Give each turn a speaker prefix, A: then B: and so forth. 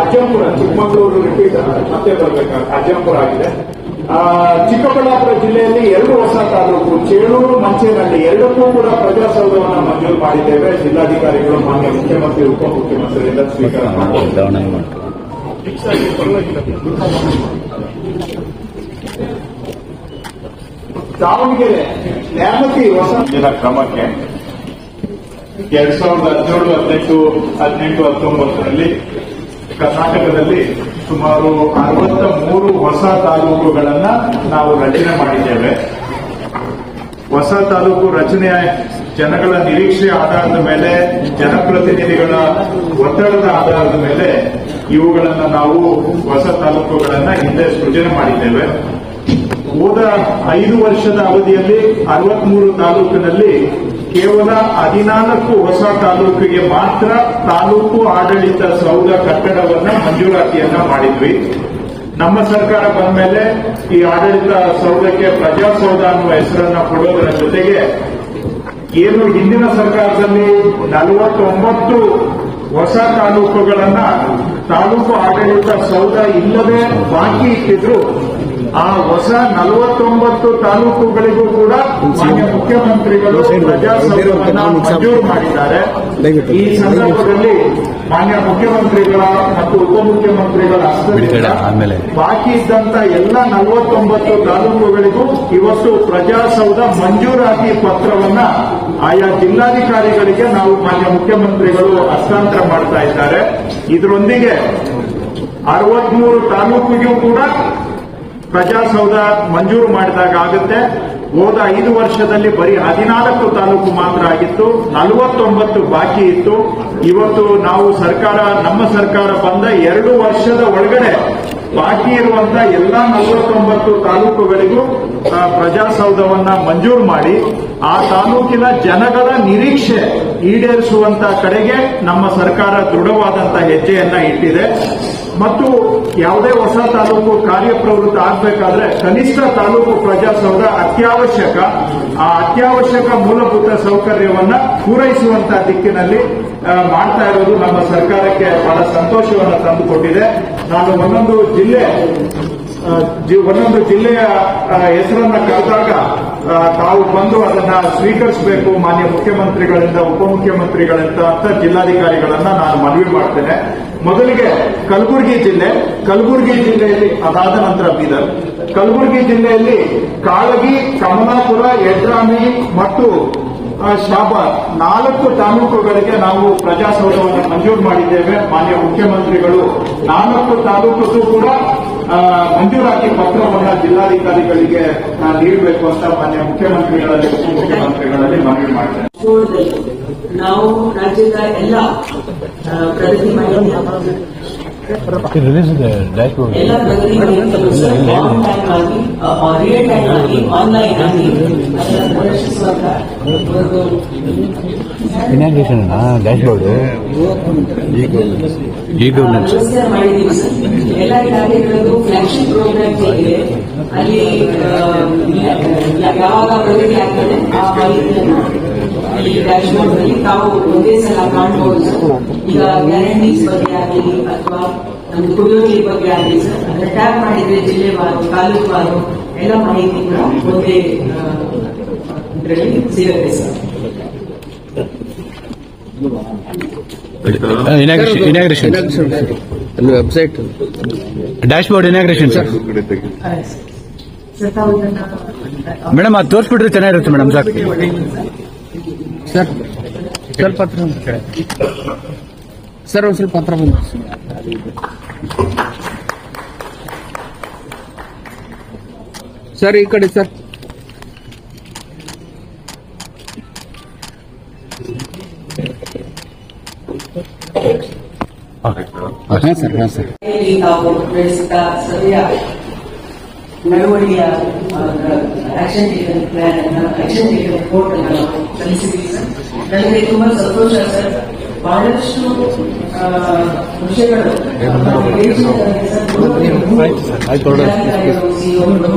A: Ajjampura Chikkamagaluru repeat ಮತ್ತೆ ಬರಬೇಕಾದ್ರೆ ಅಜ್ಜಂಪುರ ಆಗಿದೆ ಚಿಕ್ಕಬಳ್ಳಾಪುರ ಜಿಲ್ಲೆಯಲ್ಲಿ ಎರಡು ವರ್ಷ ತಾಲೂಕು, ಚೇಳೂರು, ಮಂಚೇನಹಳ್ಳಿ, ಎರಡಕ್ಕೂ ಕೂಡ ಪ್ರಜಾಸೌಧವನ್ನು ಮಂಜೂರು ಮಾಡಿದ್ದೇವೆ. ಜಿಲ್ಲಾಧಿಕಾರಿಗಳು, ಮಾನ್ಯ ಮುಖ್ಯಮಂತ್ರಿ ಉಪಮುಖ್ಯಮಂತ್ರಿಗಳಿಂದ ಸ್ವೀಕಾರ ದಾವಣಗೆರೆ, ನ್ಯಾಮತಿ, ಹೊಸ ಕ್ರಮಕ್ಕೆ ಎರಡ್ ಸಾವಿರದ ಹದಿನೇಳು, ಹದಿನೆಂಟು ಹದಿನೆಂಟು, ಹತ್ತೊಂಬತ್ತರಲ್ಲಿ ಕರ್ನಾಟಕದಲ್ಲಿ ಸುಮಾರು ಅರವತ್ತ ಮೂರು ಹೊಸ ತಾಲೂಕುಗಳನ್ನ ನಾವು ರಚನೆ ಮಾಡಿದ್ದೇವೆ. ಹೊಸ ತಾಲೂಕು ರಚನೆ ಜನಗಳ ನಿರೀಕ್ಷೆ ಆಧಾರದ ಮೇಲೆ, ಜನಪ್ರತಿನಿಧಿಗಳ ಒತ್ತಡದ ಆಧಾರದ ಮೇಲೆ ಇವುಗಳನ್ನು ನಾವು ಹೊಸ ತಾಲೂಕುಗಳನ್ನ ಹಿಂದೆ ಸೃಜನೆ ಮಾಡಿದ್ದೇವೆ. ಹೋದ ಐದು ವರ್ಷದ ಅವಧಿಯಲ್ಲಿ ಅರವತ್ಮೂರು ತಾಲೂಕಿನಲ್ಲಿ ಕೇವಲ ಹದಿನಾಲ್ಕು ಹೊಸ ತಾಲೂಕಿಗೆ ಮಾತ್ರ ತಾಲೂಕು ಆಡಳಿತ ಸೌಧ ಕಟ್ಟಡವನ್ನ ಮಂಜೂರಾತಿಯನ್ನ ಮಾಡಿದ್ವಿ. ನಮ್ಮ ಸರ್ಕಾರ ಬಂದ ಮೇಲೆ ಈ ಆಡಳಿತ ಸೌಧಕ್ಕೆ ಪ್ರಜಾಸೌಧ ಅನ್ನುವ ಹೆಸರನ್ನ ಕೊಡೋದರ ಜೊತೆಗೆ ಏನು ಹಿಂದಿನ ಸರ್ಕಾರದಲ್ಲಿ ನಲವತ್ತೊಂಬತ್ತು ಹೊಸ ತಾಲೂಕುಗಳನ್ನ ತಾಲೂಕು ಆಡಳಿತ ಸೌಧ ಇಲ್ಲದೆ ಬಾಕಿ ಇಟ್ಟಿದ್ರು ಆ ಹೊಸ ನಲವತ್ತೊಂಬತ್ತು ತಾಲೂಕುಗಳಿಗೂ ಕೂಡ ಮಾನ್ಯ ಮುಖ್ಯಮಂತ್ರಿಗಳು ಮಂಜೂರು ಮಾಡಿದ್ದಾರೆ. ಈ ಸಂದರ್ಭದಲ್ಲಿ ಮಾನ್ಯ ಮುಖ್ಯಮಂತ್ರಿಗಳ ಮತ್ತು ಉಪಮುಖ್ಯಮಂತ್ರಿಗಳ ಅಸ್ತಿತ್ವ
B: ಆಮೇಲೆ.
A: ಬಾಕಿ ಇದ್ದಂತ ಎಲ್ಲ ನಲವತ್ತೊಂಬತ್ತು ತಾಲೂಕುಗಳಿಗೂ ಇವತ್ತು ಪ್ರಜಾಸೌಧ ಮಂಜೂರಾತಿ ಪತ್ರವನ್ನ ಆಯಾ ಜಿಲ್ಲಾಧಿಕಾರಿಗಳಿಗೆ ನಾವು ಮಾನ್ಯ ಮುಖ್ಯಮಂತ್ರಿಗಳು ಹಸ್ತಾಂತರ ಮಾಡ್ತಾ ಇದ್ದಾರೆ. ಇದರೊಂದಿಗೆ ಅರವತ್ಮೂರು ತಾಲೂಕಿಗೂ ಕೂಡ ಪ್ರಜಾಸೌಧ ಮಂಜೂರು ಮಾಡಿದಾಗ ಆಗುತ್ತೆ. ಹೋದ ಐದು ವರ್ಷದಲ್ಲಿ ಬರೀ ಹದಿನಾಲ್ಕು ತಾಲೂಕು ಮಾತ್ರ ಆಗಿತ್ತು. ನಲವತ್ತೊಂಬತ್ತು ಬಾಕಿ ಇತ್ತು. ಇವತ್ತು ನಾವು ಸರ್ಕಾರ, ನಮ್ಮ ಸರ್ಕಾರ ಬಂದ ಎರಡು ವರ್ಷದ ಒಳಗಡೆ ಬಾಕಿ ಇರುವಂತ ಎಲ್ಲಾ ನಲವತ್ತೊಂಬತ್ತು ತಾಲೂಕುಗಳಿಗೂ ಪ್ರಜಾಸೌಧವನ್ನ ಮಂಜೂರು ಮಾಡಿ, ಆ ತಾಲೂಕಿನ ಜನಗಳ ನಿರೀಕ್ಷೆ ಈಡೇರಿಸುವಂತ ಕಡೆಗೆ ನಮ್ಮ ಸರ್ಕಾರ ದೃಢವಾದಂತಹ ಹೆಜ್ಜೆಯನ್ನ ಇಟ್ಟಿದೆ. ಮತ್ತು ಯಾವುದೇ ಹೊಸ ತಾಲೂಕು ಕಾರ್ಯಪ್ರವೃತ್ತ ಆಗಬೇಕಾದ್ರೆ ಕನಿಷ್ಠ ತಾಲೂಕು ಪ್ರಜಾಸೌಧ ಅತ್ಯವಶ್ಯಕ, ಆ ಅತ್ಯವಶ್ಯಕ ಮೂಲಭೂತ ಸೌಕರ್ಯವನ್ನ ಪೂರೈಸುವಂತಹ ದಿಕ್ಕಿನಲ್ಲಿ ಮಾಡ್ತಾ ಇರೋದು ನಮ್ಮ ಸರ್ಕಾರಕ್ಕೆ ಬಹಳ ಸಂತೋಷವನ್ನು ತಂದುಕೊಟ್ಟಿದೆ. ನಾನು ಒಂದೊಂದು ಜಿಲ್ಲೆ ಒಂದೊಂದು ಜಿಲ್ಲೆಯ ಹೆಸರನ್ನ ಕರೆದಾಗ ತಾವು ಬಂದು ಅದನ್ನ ಸ್ವೀಕರಿಸಬೇಕು ಮಾನ್ಯ ಮುಖ್ಯಮಂತ್ರಿಗಳಿಂದ, ಉಪಮುಖ್ಯಮಂತ್ರಿಗಳಿಂದ ಅಂತ ಜಿಲ್ಲಾಧಿಕಾರಿಗಳನ್ನ ನಾನು ಮನವಿ ಮಾಡ್ತೇನೆ. ಮೊದಲಿಗೆ ಕಲಬುರಗಿ ಜಿಲ್ಲೆ, ಕಲಬುರಗಿ ಜಿಲ್ಲೆಯಲ್ಲಿ, ಅದಾದ ನಂತರ ಬೀದರ್, ಕಲಬುರಗಿ ಜಿಲ್ಲೆಯಲ್ಲಿ ಕಾಳಗಿ, ಕಮಲಾಪುರ ಯಡ್ರಾಮಿ ಮತ್ತು ಶಾಬಾದ್ ನಾಲ್ಕು ತಾಲೂಕುಗಳಿಗೆ ನಾವು ಪ್ರಜಾಸೌಧವನ್ನು ಮಂಜೂರು ಮಾಡಿದ್ದೇವೆ. ಮಾನ್ಯ ಮುಖ್ಯಮಂತ್ರಿಗಳು, ನಾಲ್ಕು ತಾಲೂಕು ಕೂಡ ಮಂಜೂರಾತಿ ಪತ್ರವನ್ನು ಜಿಲ್ಲಾಧಿಕಾರಿಗಳಿಗೆ ನೀಡಬೇಕು ಅಂತ ಮಾನ್ಯ ಮುಖ್ಯಮಂತ್ರಿಗಳಲ್ಲಿ ಉಪಮುಖ್ಯಮಂತ್ರಿಗಳಲ್ಲಿ ಮನವಿ ಮಾಡಿದ್ದೇವೆ
C: ನೋಡಿದೆ ನಾವು ರಾಜ್ಯದ ಎಲ್ಲ ಪ್ರಗತಿ
B: ರಿಲೀಸ್ ಇದೆ ಡ್ಯಾಶ್ ಬೋರ್ಡ್
C: ಎಲ್ಲ ಪ್ರಗತಿ ಮಾಹಿತಿಗಳು ಆನ್ ಟೈಮ್ ಆಗಿ ರಿಯಲ್ ಟೈಮ್ ಆಗಿ ಆನ್ಲೈನ್ ಆಗಿ ಅದನ್ನು ಪ್ರದರ್ಶಿಸುವಂತ ಒಂದು
B: ಇನಾಗ್ರೇಷನ್ ಡ್ಯಾಶ್ ಬೋರ್ಡ್ ಈ ಗವರ್ನೆನ್ಸ್
C: ವ್ಯವಸ್ಥೆ ಮಾಡಿದ್ದೀವಿ ಸರ್ ಎಲ್ಲ ಇಲಾಖೆಗಳದ್ದು ಫ್ಲಾಗ್ಶಿಪ್ ಪ್ರೋಗ್ರಾಮ್ ಇದೆ ಅಲ್ಲಿ ಆ, ಯಾ- ಯಾವಾಗ ಪ್ರಗತಿ ಆಗ್ತದೆ ಆ ಮಾಹಿತಿಯನ್ನು ಈ ಡ್ಯಾಶ್ಬೋರ್ಡ್ನಲ್ಲಿ ತಾವು ಒಂದೇ ಸಲ ಕಾಣಬಹುದು ಸರ್ ಈಗ ಗ್ಯಾರಂಟೀಸ್ ಬಗ್ಗೆ ಆಗಲಿ ಅಥವಾ ನಮ್ದು ಕುಡಿಯೋಕೆ ಬಗ್ಗೆ ಆಗಲಿ ಸರ್ ಅದನ್ನ ಟ್ಯಾಪ್ ಮಾಡಿದ್ರೆ ಜಿಲ್ಲೆವಾರು ತಾಲೂಕುವಾರು ಎಲ್ಲ ಮಾಹಿತಿ ಕೂಡ ಒಂದೇ ಇದರಲ್ಲಿ ಸಿಗುತ್ತೆ sir.
B: Integration integration
D: website
B: dashboard integration sir
C: sir ತಾವು ಇದನ್ನ
B: ಮೇಡಮ್ ಅದು ತೋರಿಸ್ಬಿಟ್ರೆ ಚೆನ್ನಾಗಿರುತ್ತೆ ಮೇಡಮ್ ಸಾಕು.
D: ಸರ್ ಸ್ವಲ್ಪ ಹತ್ರ ಒಂದು ಕಡೆ. ಸರ್ ಒಂದು ಸ್ವಲ್ಪ ಹತ್ರ ಬಂದು ಸರ್
C: ನಡವಳಿಕೆಯ ಆಕ್ಷನ್ ಟೇಕನ್ ಪ್ಲಾನ್ ಅನ್ನ ಆಕ್ಷನ್ ಟೇಕನ್ ರಿಪೋರ್ಟ್ ಅನ್ನ ನಾವು ಸಲ್ಲಿಸಿದ್ದೀವಿ ಸರ್. ನನಗೆ ತುಂಬಾ ಸಂತೋಷ ಸರ್. ಬಹಳಷ್ಟು ಸರ್ ವಿಷಯಗಳು ಹೇಳಿದ್ದಾರೆ ಸರ್. ಸಣ್ಣದಾಗಿ ಒಂದು